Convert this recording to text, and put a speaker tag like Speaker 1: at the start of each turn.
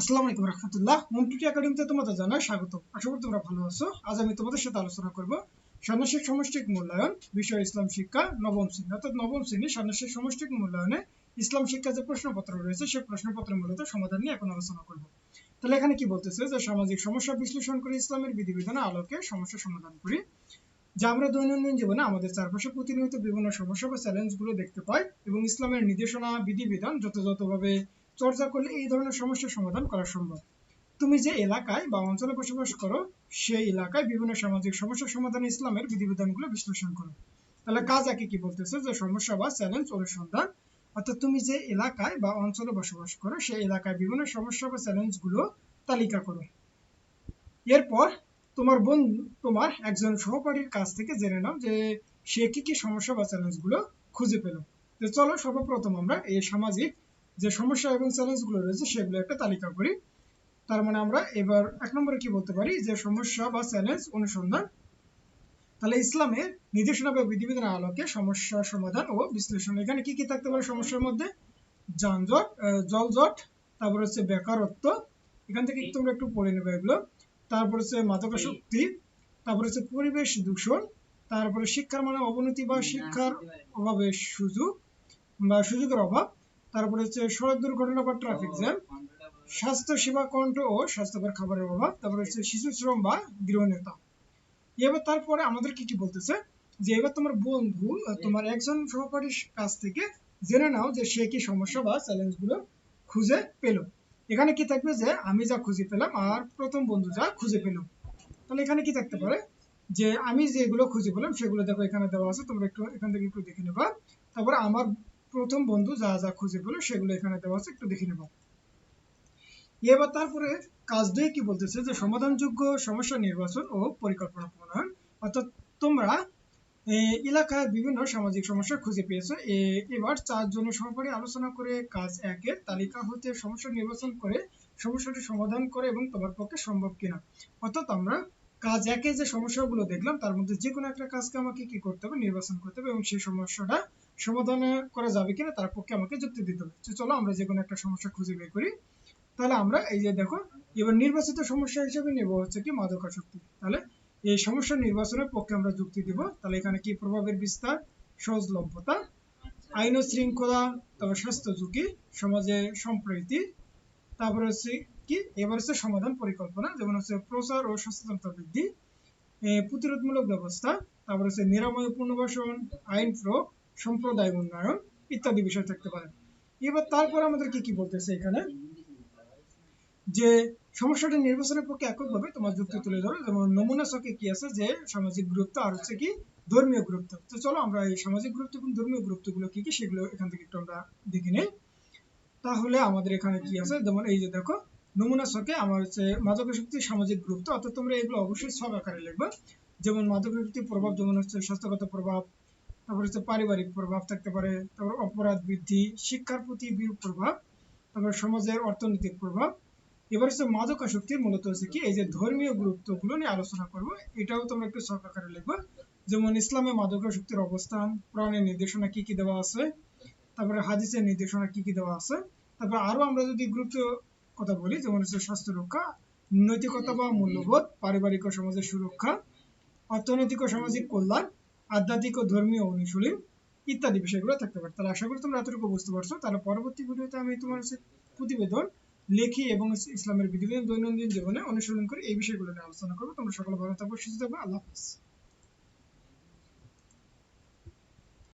Speaker 1: আসসালামু আলাইকুম রহমতুল্লাহ। মন্টুটি একাডেমিতে তোমাদের জানাই স্বাগত আশা করি তোমরা ভালো আছো। আজ আমি তোমাদের সাথে আলোচনা করব ষান্মাসিক সমষ্টিক মূল্যায়ন, বিষয় ইসলাম শিক্ষা, নবম শ্রেণি। অর্থাৎ নবম শ্রেণি ষান্মাসিক সমষ্টিক মূল্যায়নে ইসলাম শিক্ষা যে প্রশ্নপত্র রয়েছে সেই প্রশ্নপত্রের মূলত সমাধান নিয়ে এখন আলোচনা করব। তাহলে এখানে কি বলতেছে যে সামাজিক সমস্যা বিশ্লেষণ করে ইসলামের বিধিবিধানের আলোকে সমস্যা সমাধান করি। যা আমরা দৈনন্দিন জীবনে আমাদের চারপাশে প্রতিনিয়ত বিভিন্ন সমস্যা বা চ্যালেঞ্জগুলো দেখতে পাই এবং ইসলামের নির্দেশনা, বিধিবিধান যথাযথভাবে চর্চা করলে এই ধরনের সমস্যার সমাধান করা সম্ভব। তুমি যে এলাকায় বা অঞ্চলে বসবাস করো, সেই এলাকায় বিভিন্ন সামাজিক সমস্যার সমাধানে ইসলামের বিধিবিধানগুলো বিশ্লেষণ করো। তাহলে কাজ একে কি বলতেছে? যে সমস্যা বা চ্যালেঞ্জ অনুসন্ধান অর্থাৎ তুমি যে এলাকায় বা অঞ্চলে বসবাস করো, সেই এলাকায় বিভিন্ন সমস্যা বা চ্যালেঞ্জগুলো তালিকা করো। এরপর তোমার বন্ধু, তোমার একজন সহপাঠীর কাছ থেকে জেনে নাও যে সে কি কি সমস্যা বা চ্যালেঞ্জগুলো খুঁজে পেল। চলো সর্বপ্রথম আমরা এই সামাজিক যে সমস্যা এবং চ্যালেঞ্জগুলো রয়েছে সেগুলো একটা তালিকা করি। তার মানে আমরা এবার এক নম্বরে কি বলতে পারি? যে সমস্যা বা চ্যালেঞ্জ অনুসন্ধান। তাহলে ইসলামের নির্দেশনা বা বিধিবিধানের আলোকে সমস্যা সমাধান ও বিশ্লেষণ। এখানে কি কি থাকতে পারে সমস্যার মধ্যে? যানজট জলজট তারপর হচ্ছে বেকারত্ব। এখান থেকে তোমরা একটু পড়ে নেবে এগুলো। তারপর হচ্ছে মাদকাসক্তি তারপর হচ্ছে পরিবেশ দূষণ তারপরে শিক্ষার মানে অবনতি বা শিক্ষার অভাবে সুযোগ বা সুযোগের অভাব। তারপরে হচ্ছে সড়ক দুর্ঘটনা বা ট্রাফিক জ্যাম স্বাস্থ্য সেবা কণ্ঠ ও স্বাস্থ্যকর খাবারের অভাব, তারপরে হচ্ছে শিশু শ্রম বা গৃহনেতা এবার তারপরে আমাদের কি কি বলতেছে? যে এবার তোমার বন্ধু তোমার একজন সহপাঠীর কাছ থেকে জেনে নাও যে সে কি সমস্যা বা চ্যালেঞ্জগুলো খুঁজে পেল। এখানে কি থাকবে যে আমি যা খুঁজে পেলাম আর প্রথম বন্ধু যা খুঁজে পেল। তাহলে এখানে কি থাকতে পারে? যে আমি যেগুলো খুঁজে পেলাম সেগুলো দেখো এখানে দেওয়া আছে, তোমরা একটু এখান থেকে একটু দেখে নেবা। তারপরে আমার প্রথম বন্ধু যা যা খুঁজে পেল সেগুলো এখানে দেওয়া আছে, একটু দেখে নেবা। এবার তারপরে কাজ দুই কি বলতেছে যে সমাধানযোগ্য সমস্যা নির্বাচন ও পরিকল্পনা প্রণয়ন। অর্থাৎ তোমরা এলাকায় বিভিন্ন সামাজিক সমস্যা খুঁজে পেয়েছ। এবার চারজনের সহকারে আলোচনা করে কাজ একের তালিকা হতে সমস্যা নির্বাচন করে সমস্যাটি সমাধান করে এবং তোমার পক্ষে সম্ভব কিনা। অর্থাৎ আমরা কাজ একে যে সমস্যাগুলো দেখলাম, তার মধ্যে যে কোনো একটা কাজকে আমাকে কি করতে হবে? নির্বাচন করতে হবে এবং সেই সমস্যাটা সমাধান করা যাবে কিনা তার পক্ষে আমাকে যুক্তি দিতে হবে। চলো আমরা যে কোনো একটা সমস্যা খুঁজে বের করি। তাহলে আমরা এই যে দেখো, এবার নির্বাচিত সমস্যা হিসেবে নেব হচ্ছে কি মাদকাসক্তি। তাহলে এই সমস্যা নির্বাচনের পক্ষে আমরা যুক্তি দিব। তাহলে এখানে কি প্রভাবের বিস্তার? সহজলভ্যতা, আইন ও শৃঙ্খলা, তারপর স্বাস্থ্য ঝুঁকি, সমাজে সম্প্রীতি, তারপর হচ্ছে কি, এবার হচ্ছে সমাধান পরিকল্পনা, যেমন হচ্ছে প্রচার ও সচেতনতা বৃদ্ধি প্রতিরোধমূলক ব্যবস্থা, তারপর হচ্ছে নিরাময় পুনর্বাসন, আইন প্রয়োগ সম্প্রদায় উন্নয়ন ইত্যাদি বিষয় থাকতে পারে। এবার তারপর আমাদের কি কি বলতেছে এখানে? যে সমস্যাটা নির্বাচনের পক্ষে এককভাবে তোমার যুক্তি তুলে ধরো। যেমন নমুনা ছকে কি আছে? যে সামাজিক গুরুত্ব আর হচ্ছে কি ধর্মীয় গুরুত্ব। তো চলো আমরা এই সামাজিক গুরুত্ব এবং ধর্মীয় গুরুত্বগুলো কি কি সেগুলো এখান থেকে একটু আমরা দেখে নিই। তাহলে আমাদের এখানে কি আছে? যেমন এই যে দেখো, নমুনা ছকে আমার হচ্ছে মাদক শক্তি সামাজিক গুরুত্ব। অর্থাৎ তোমরা এগুলো অবশ্যই সব আকারে লিখবে। যেমন মাদকাসক্তির প্রভাব, যেমন হচ্ছে স্বাস্থ্যগত প্রভাব তারপর হচ্ছে পারিবারিক প্রভাব থাকতে পারে, তারপর অপরাধ বৃদ্ধি, শিক্ষার প্রতি বিরূপ প্রভাব, তারপর সমাজের অর্থনৈতিক প্রভাব। এবার হচ্ছে মাদক আসক্তির মূলত হচ্ছে কি, এই যে ধর্মীয় গুরুত্বগুলো নিয়ে আলোচনা করব, এটাও তোমরা একটু আকারে লিখবে যেমন ইসলামে মাদক আসক্তির অবস্থান প্রাণের নির্দেশনা কি কি দেওয়া আছে, তারপরে হাদিসের নির্দেশনা কি কি দেওয়া আছে, তারপর আরও আমরা যদি গুরুত্ব কথা বলি, যেমন হচ্ছে স্বাস্থ্য রক্ষা, নৈতিকতা বা মূল্যবোধ, পারিবারিক ও সমাজের সুরক্ষা, অর্থনৈতিক ও সামাজিক কল্যাণ আধ্যাত্মিক ও ধর্মীয় অনুশীলন ইত্যাদি বিষয়গুলো থাকতে পারে। তাহলে আশা করি তোমরা এতটুকু বুঝতে পারছ। তাহলে পরবর্তী ভিডিওতে আমি তোমার প্রতিবেদন, লেখি এবং ইসলামের বিভিন্ন দৈনন্দিন জীবনে অনুসরণ করে এই বিষয়গুলো নিয়ে আলোচনা করব। তোমরা সকলে ভালো থাকব সুস্থ থাকবে আল্লাহ হাফিজ।